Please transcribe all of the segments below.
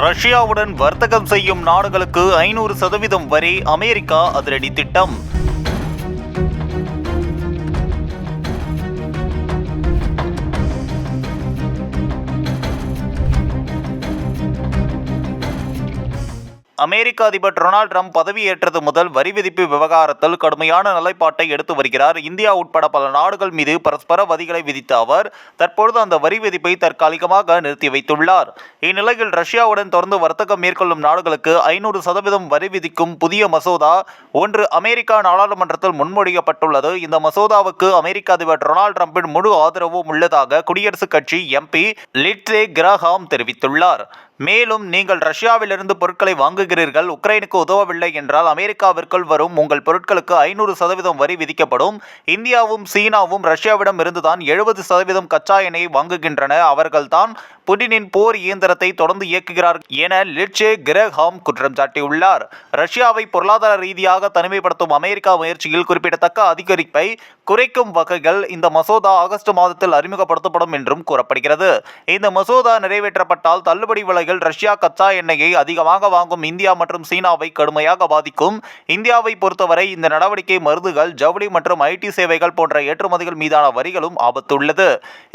ரஷ்யாவுடன் வர்த்தகம் செய்யும் நாடுகளுக்கு ஐநூறு சதவீதம் வரி அமெரிக்கா அதிரடி திட்டம். அமெரிக்க அதிபர் டொனால்ட் ட்ரம்ப் பதவியேற்றது முதல் வரி விதிப்பு விவகாரத்தில் கடுமையான நிலைப்பாட்டை எடுத்து வருகிறார். இந்தியா உட்பட பல நாடுகள் மீது பரஸ்பர வரிகளை விதித்த அவர் தற்பொழுது அந்த வரி விதிப்பை தற்காலிகமாக நிறுத்தி வைத்துள்ளார். இந்நிலையில் ரஷ்யாவுடன் தொடர்ந்து வர்த்தகம் மேற்கொள்ளும் நாடுகளுக்கு ஐநூறு சதவீதம் வரி விதிக்கும் புதிய மசோதா ஒன்று அமெரிக்கா நாடாளுமன்றத்தில் முன்மொழியப்பட்டுள்ளது. இந்த மசோதாவுக்கு அமெரிக்க அதிபர் டொனால்டு ட்ரம்பின் முழு ஆதரவும் உள்ளதாக குடியரசுக் கட்சி எம்பி லிட்ரே கிரஹாம் தெரிவித்துள்ளார். மேலும் நீங்கள் ரஷ்யாவிலிருந்து பொருட்களை வாங்குகிறீர்கள் உக்ரைனுக்கு உதவவில்லை என்றால் அமெரிக்காவிற்குள் வரும் உங்கள் பொருட்களுக்கு ஐநூறு சதவீதம் வரி விதிக்கப்படும். இந்தியாவும் சீனாவும் ரஷ்யாவிடம் இருந்துதான் எழுபது சதவீதம் கச்சா எண்ணெயை வாங்குகின்றன. அவர்கள்தான் புடினின் போர் இயந்திரத்தை தொடர்ந்து இயக்குகிறார் என லிட்சே கிரஹாம் குற்றம் சாட்டியுள்ளார். ரஷ்யாவை பொருளாதார ரீதியாக தனிமைப்படுத்தும் அமெரிக்கா முயற்சியில் குறிப்பிடத்தக்க அதிகரிப்பை குறைக்கும் வகைகள் இந்த மசோதா ஆகஸ்ட் மாதத்தில் அறிமுகப்படுத்தப்படும் என்றும் கூறப்படுகிறது. இந்த மசோதா நிறைவேற்றப்பட்டால் தள்ளுபடி விலையில் ரஷ்யா கச்சா எண்ணெயை அதிகமாக வாங்கும் இந்தியா மற்றும் சீனாவை கடுமையாக பாதிக்கும். இந்தியாவை பொறுத்தவரை இந்த நடவடிக்கை மருந்துகள் ஜவுளி மற்றும் ஐடி சேவைகள் போன்ற ஏற்றுமதிகள் மீதான வரிகளும் ஆபத்துள்ளது.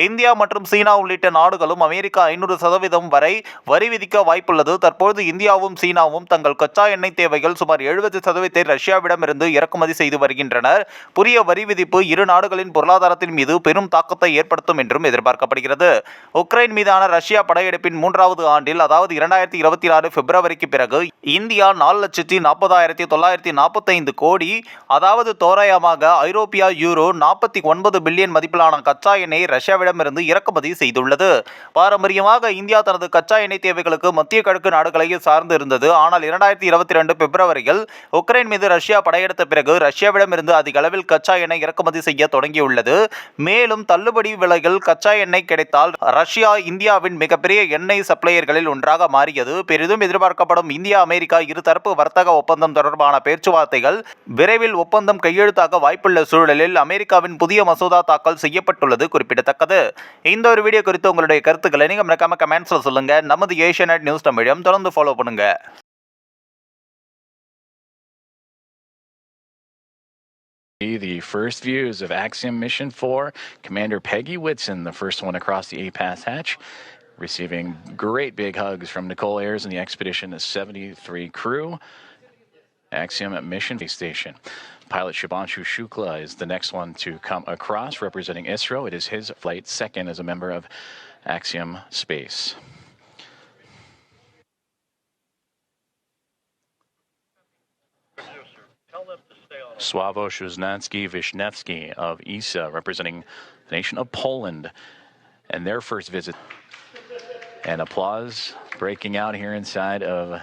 இந்தியா மற்றும் சீனா உள்ளிட்ட நாடுகளும் அமெரிக்கா ஐநூறு சதவீதம் வரை வரி விதிக்க வாய்ப்புள்ளது. தற்போது இந்தியாவும் சீனாவும் தங்கள் கச்சா எண்ணெய் தேவைகள் சுமார் எழுபது சதவீதத்தை ரஷ்யாவிடமிருந்து இறக்குமதி செய்து வருகின்றனர். புதிய வரி விதிப்பு இரு நாடுகளின் பொருளாதாரத்தின் மீது பெரும் தாக்கத்தை ஏற்படுத்தும் என்றும் எதிர்பார்க்கப்படுகிறது. உக்ரைன் மீதான ரஷ்யா படையெடுப்பின் மூன்றாவது ஆண்டில் அதாவது இரண்டாயிரத்தி இருபத்தி ஆறு பிப்ரவரிக்கு பிறகு இந்தியா நாலு லட்சத்தி நாற்பதாயிரத்தி தொள்ளாயிரத்தி நாற்பத்தைந்து கோடி அதாவது தோராயமாக ஐரோப்பியா யூரோ நாற்பத்தி ஒன்பது பில்லியன் மதிப்பிலான கச்சா எண்ணெய் ரஷ்யாவிடமிருந்து இறக்குமதி செய்துள்ளது. பாரம்பரியமாக இந்தியா தனது கச்சா எண்ணெய் தேவைகளுக்கு மத்திய கிழக்கு நாடுகளையே சார்ந்து இருந்தது. ஆனால் இரண்டாயிரத்தி இருபத்தி ரெண்டு பிப்ரவரியில் உக்ரைன் மீது ரஷ்யா படையெடுத்த பிறகு ரஷ்யாவிடமிருந்து அதிக அளவில் கச்சா எண்ணெய் இறக்குமதி செய்ய தொடங்கியுள்ளது. மேலும் தள்ளுபடி விலையில் கச்சா எண்ணெய் கிடைத்தால் ரஷ்யா இந்தியாவின் மிகப்பெரிய எண்ணெய் சப்ளையர்களில் ஒன்றாக மாறியது. பெரிதும் எதிர்பார்க்கப்படும் இந்தியா அமெரிக்கா இருதரப்பு வர்த்தக ஒப்பந்தம் தொடர்பான பேச்சுவார்த்தைகள் விரைவில் ஒப்பந்தம் கையெழுத்தாக வாய்ப்புள்ள சூழலில் அமெரிக்காவின் புதிய மசோதா தாக்கல் செய்யப்பட்டுள்ளது குறிப்பிடத்தக்கது. இந்த ஒரு வீடியோ குறித்து உங்களுடைய கருத்துக்களை நீங்க மறக்காம கமெண்ட்ஸில் சொல்லுங்க. நமது ஏஷியநெட் நியூஸ் தமிழையும் தொடர்ந்து ஃபாலோ பண்ணுங்க. The first views of Axiom Mission 4, Commander Peggy Whitson, the first one across the A-Pass hatch, receiving great big hugs from Nicole Ayers and the Expedition 73 crew. Axiom at Mission Station. Pilot Shibanshu Shukla is the next one to come across, representing ISRO. It is his flight second as a member of Axiom Space. Słavo Szuznansky Vishnevsky of ISA, representing the nation of Poland, and their first visit. And applause breaking out here inside of